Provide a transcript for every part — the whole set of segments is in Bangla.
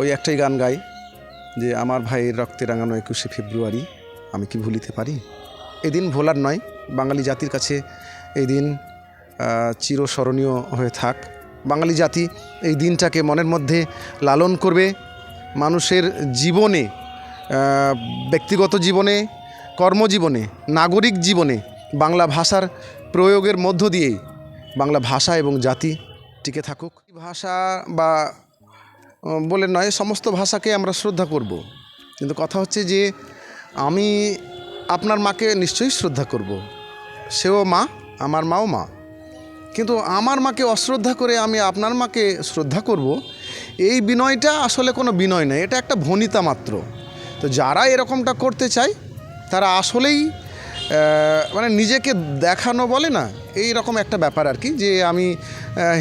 ওই একটাই গান গাই যে আমার ভাইয়ের রক্তে রাঙানো একুশে ফেব্রুয়ারি, আমি কি ভুলিতে পারি? এদিন ভোলার নয়, বাঙালি জাতির কাছে এই দিন চিরস্মরণীয় হয়ে থাক। বাঙালি জাতি এই দিনটাকে মনের মধ্যে লালন করবে। মানুষের জীবনে ব্যক্তিগত জীবনে, কর্মজীবনে, নাগরিক জীবনে বাংলা ভাষার প্রয়োগের মধ্য দিয়েই বাংলা ভাষা এবং জাতি টিকে থাকুক। ভাষা বা বলে নয়, সমস্ত ভাষাকে আমরা শ্রদ্ধা করব। কিন্তু কথা হচ্ছে যে, আমি আপনার মাকে নিশ্চয়ই শ্রদ্ধা করব। সেও মা, আমার মাও মা কিন্তু আমার মাকে অশ্রদ্ধা করে আমি আপনার মাকে শ্রদ্ধা করব, এই বিনয়টা আসলে কোনো বিনয় নয়, এটা একটা ভনিতা মাত্র তো যারা এরকমটা করতে চায়, তারা আসলেই মানে নিজেকে দেখানো বলে না এই রকম একটা ব্যাপার আর কি, যে আমি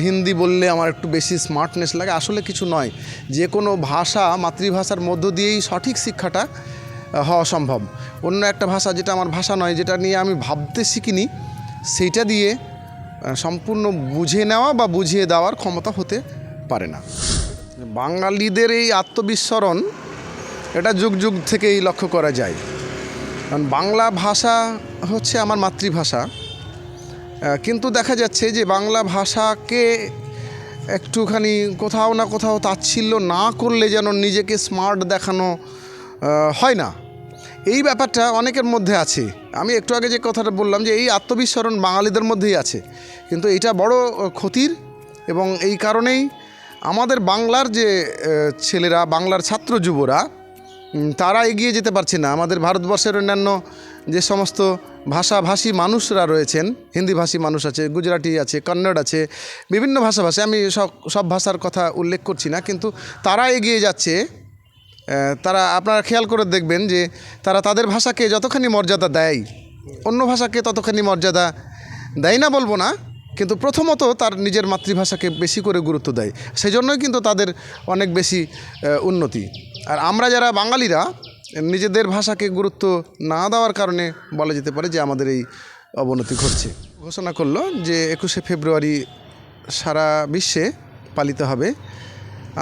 হিন্দি বললে আমার একটু বেশি স্মার্টনেস লাগে, আসলে কিছু নয়। যে কোনো ভাষা, মাতৃভাষার মধ্য দিয়েই সঠিক শিক্ষাটা হওয়া সম্ভব। অন্য একটা ভাষা যেটা আমার ভাষা নয়, যেটা নিয়ে আমি ভাবতে শিখিনি, সেইটা দিয়ে সম্পূর্ণ বুঝে নেওয়া বা বুঝিয়ে দেওয়ার ক্ষমতা হতে পারে না। বাঙালিদের এই আত্মবিস্মরণ, এটা যুগ যুগ থেকেই লক্ষ্য করা যায়। কারণ বাংলা ভাষা হচ্ছে আমার মাতৃভাষা। কিন্তু দেখা যাচ্ছে যে বাংলা ভাষাকে একটুখানি কোথাও না কোথাও তাচ্ছিল্য না করলে যেন নিজেকে স্মার্ট দেখানো হয় না। এই ব্যাপারটা অনেকের মধ্যে আছে। আমি একটু আগে যে কথাটা বললাম যে এই আত্মবিস্মরণ বাঙালিদের মধ্যেই আছে। কিন্তু এটা বড় ক্ষতির এবং এই কারণেই আমাদের বাংলার যে ছেলেরা, বাংলার ছাত্র যুবরা তারা এগিয়ে যেতে পারছে না। আমাদের ভারতবর্ষের অন্যান্য যে সমস্ত ভাষাভাষী মানুষরা রয়েছেন হিন্দি ভাষী মানুষ আছে, গুজরাটি আছে, কন্নড় আছে, বিভিন্ন ভাষাভাষী, আমি সব সব ভাষার কথা উল্লেখ করছি না, কিন্তু তারা এগিয়ে যাচ্ছে। তারা, আপনারা খেয়াল করে দেখবেন যে তারা তাদের ভাষাকে যতখানি মর্যাদা দেয়, অন্য ভাষাকে ততখানি মর্যাদা দেয় না বলব না, কিন্তু প্রথমত তার নিজের মাতৃভাষাকে বেশি করে গুরুত্ব দেয়। সেজন্যই কিন্তু তাদের অনেক বেশি উন্নতি। আর আমরা যারা বাঙালিরা, নিজেদের ভাষাকে গুরুত্ব না দেওয়ার কারণে বলা যেতে পারে যে আমাদের এই অবনতি ঘটছে। ঘোষণা করল যে একুশে ফেব্রুয়ারি সারা বিশ্বে পালিত হবে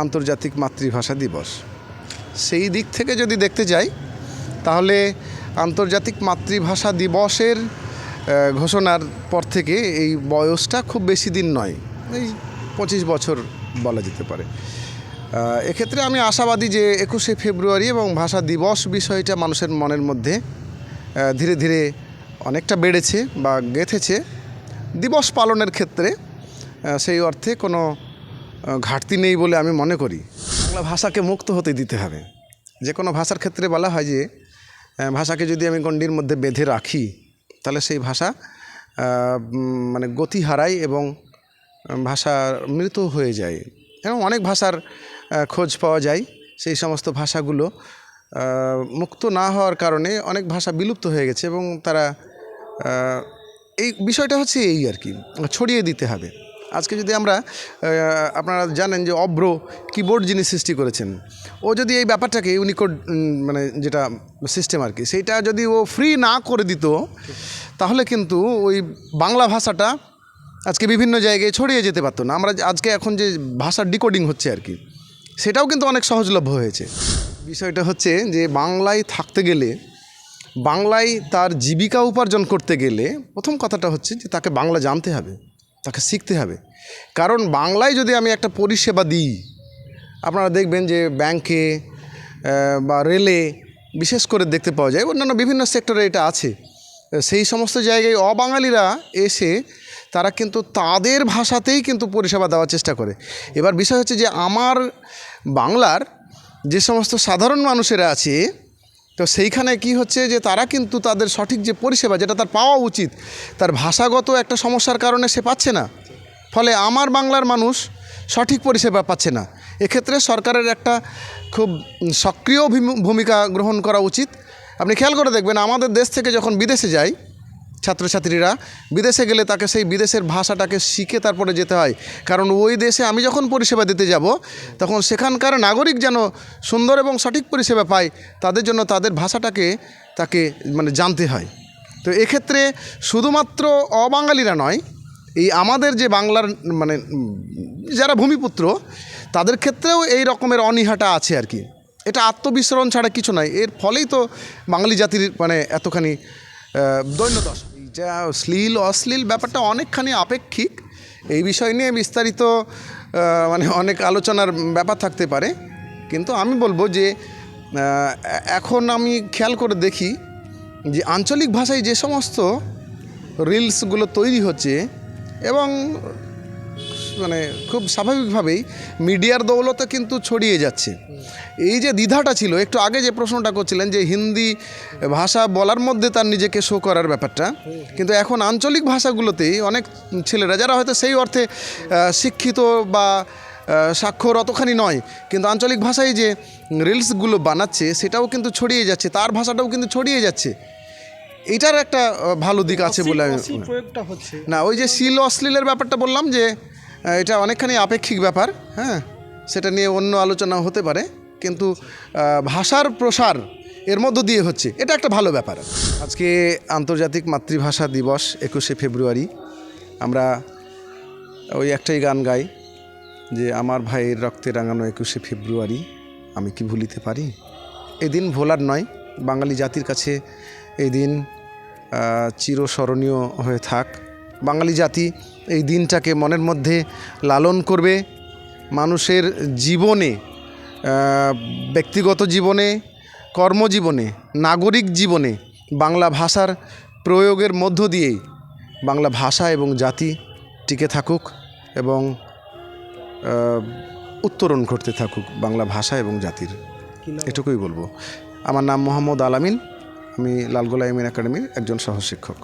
আন্তর্জাতিক মাতৃভাষা দিবস। সেই দিক থেকে যদি দেখতে যাই, তাহলে আন্তর্জাতিক মাতৃভাষা দিবসের ঘোষণার পর থেকে এই বয়সটা খুব বেশি দিন নয়, এই পঁচিশ বছর বলা যেতে পারে। এক্ষেত্রে আমি আশাবাদী যে একুশে ফেব্রুয়ারি এবং ভাষা দিবস বিষয়টা মানুষের মনের মধ্যে ধীরে ধীরে অনেকটা বেড়েছে বা গেঁথেছে। দিবস পালনের ক্ষেত্রে সেই অর্থে কোনো ঘাটতি নেই বলে আমি মনে করি। বাংলা ভাষাকে মুক্ত হতে দিতে হবে। যে কোনো ভাষার ক্ষেত্রে বলা হয় যে ভাষাকে যদি আমি গণ্ডির মধ্যে বেঁধে রাখি, তাহলে সেই ভাষা মানে গতি হারায় এবং ভাষা মৃত হয়ে যায়। এবং অনেক ভাষার খোঁজ পাওয়া যায় সেই সমস্ত ভাষাগুলো। মুক্ত না হওয়ার কারণে অনেক ভাষা বিলুপ্ত হয়ে গেছে এবং তারা এই বিষয়টা হচ্ছে এই আর কি, ছড়িয়ে দিতে হবে। আজকে যদি আমরা আপনারা জানেন যে অব্র কিবোর্ড যিনি সৃষ্টি করেছেন, ও যদি এই ব্যাপারটাকে ইউনিকোড মানে যেটা সিস্টেম আর কি, সেইটা যদি ও ফ্রি না করে দিত, তাহলে কিন্তু ওই বাংলা ভাষাটা আজকে বিভিন্ন জায়গায় ছড়িয়ে যেতে পারতো না। আমরা আজকে এখন যে ভাষার ডিকোডিং হচ্ছে আর কি সেটাও কিন্তু অনেক সহজলভ্য হয়েছে। বিষয়টা হচ্ছে যে বাংলায় থাকতে গেলে, বাংলায় তার জীবিকা উপার্জন করতে গেলে প্রথম কথাটা হচ্ছে যে তাকে বাংলা জানতে হবে, তাকে শিখতে হবে। কারণ বাংলায় যদি আমি একটা পরিষেবা দিই, আপনারা দেখবেন যে ব্যাংকে বা রেলে বিশেষ করে দেখতে পাওয়া যায়, অন্যান্য বিভিন্ন সেক্টরে এটা আছে। সেই সমস্ত জায়গায় অবাঙালিরা এসে তারা কিন্তু তাদের ভাষাতেই কিন্তু পরিষেবা দেওয়ার চেষ্টা করে। এবার বিষয় হচ্ছে যে আমার বাংলার যে সমস্ত সাধারণ মানুষেরা আছে, তো সেইখানে কি হচ্ছে যে তারা কিন্তু তাদের সঠিক যে পরিষেবা যেটা তার পাওয়া উচিত, তার ভাষাগত একটা সমস্যার কারণে সে পাচ্ছে না। ফলে আমার বাংলার মানুষ সঠিক পরিষেবা পাচ্ছে না। এক্ষেত্রে সরকারের একটা খুব সক্রিয় ভূমি- ভূমিকা গ্রহণ করা উচিত। আপনি খেয়াল করে দেখবেন আমাদের দেশ থেকে যখন বিদেশে যায় ছাত্রছাত্রীরা বিদেশে গেলে তাকে সেই বিদেশের ভাষাটাকে শিখে তারপরে যেতে হয়। কারণ ওই দেশে আমি যখন পরিষেবা দিতে যাব, তখন সেখানকার নাগরিক যেন সুন্দর এবং সঠিক পরিষেবা পায়, তাদের জন্য তাদের ভাষাটাকে তাকে মানে জানতে হয়। তো এক্ষেত্রে শুধুমাত্র অবাঙালিরা নয়, এই আমাদের যে বাংলার মানে যারা ভূমিপুত্র, তাদের ক্ষেত্রেও এই রকমের অনীহাটা আছে আর কি। এটা আত্মবিস্মরণ ছাড়া কিছু নয়, এর ফলেই তো বাঙালি জাতির মানে এতখানি দৈন্যদশা। যা শ্লীল অশ্লীল ব্যাপারটা অনেকখানি আপেক্ষিক। এই বিষয় নিয়ে বিস্তারিত মানে অনেক আলোচনার ব্যাপার থাকতে পারে। কিন্তু আমি বলব যে এখন আমি খেয়াল করে দেখি যে আঞ্চলিক ভাষায় যে সমস্ত রিলসগুলো তৈরি হচ্ছে এবং মানে খুব স্বাভাবিকভাবেই মিডিয়ার দৌলতে কিন্তু ছড়িয়ে যাচ্ছে। এই যে দ্বিধাটা ছিল একটু আগে যে প্রশ্নটা করছিলেন যে হিন্দি ভাষা বলার মধ্যে তার নিজেকে শো করার ব্যাপারটা কিন্তু এখন আঞ্চলিক ভাষাগুলোতেই অনেক ছেলেরা যারা হয়তো সেই অর্থে শিক্ষিত বা স্বাক্ষর অতখানি নয় কিন্তু আঞ্চলিক ভাষায় যে রিলসগুলো বানাচ্ছে সেটাও কিন্তু ছড়িয়ে যাচ্ছে তার ভাষাটাও কিন্তু ছড়িয়ে যাচ্ছে। এটার একটা ভালো দিক আছে বলে আমি না ওই যে শিল অশ্লীলের ব্যাপারটা বললাম যে এটা অনেকখানি আপেক্ষিক ব্যাপার হ্যাঁ? সেটা নিয়ে অন্য আলোচনা হতে পারে, কিন্তু ভাষার প্রসার এর মধ্য দিয়ে হচ্ছে। এটা একটা ভালো ব্যাপার। আজকে আন্তর্জাতিক মাতৃভাষা দিবস, একুশে ফেব্রুয়ারি। আমরা ওই একটাই গান গাই, যে আমার ভাইয়ের রক্তে রাঙানো একুশে ফেব্রুয়ারি, আমি কি ভুলিতে পারি? এদিন ভোলার নয়, বাঙালি জাতির কাছে এই দিন চিরস্মরণীয় হয়ে থাক। বাঙালি জাতি এই দিনটাকে মনের মধ্যে লালন করবে। মানুষের জীবনে ব্যক্তিগত জীবনে কর্মজীবনে নাগরিক জীবনে বাংলা ভাষার প্রয়োগের মধ্য দিয়েই বাংলা ভাষা এবং জাতি টিকে থাকুক এবং উত্তরণ ঘটতে থাকুক বাংলা ভাষা এবং জাতির। এটুকুই বলব। আমার নাম মোহাম্মদ আলামিন। আমি লালগোলা এমিন একাডেমির একজন সহশিক্ষক।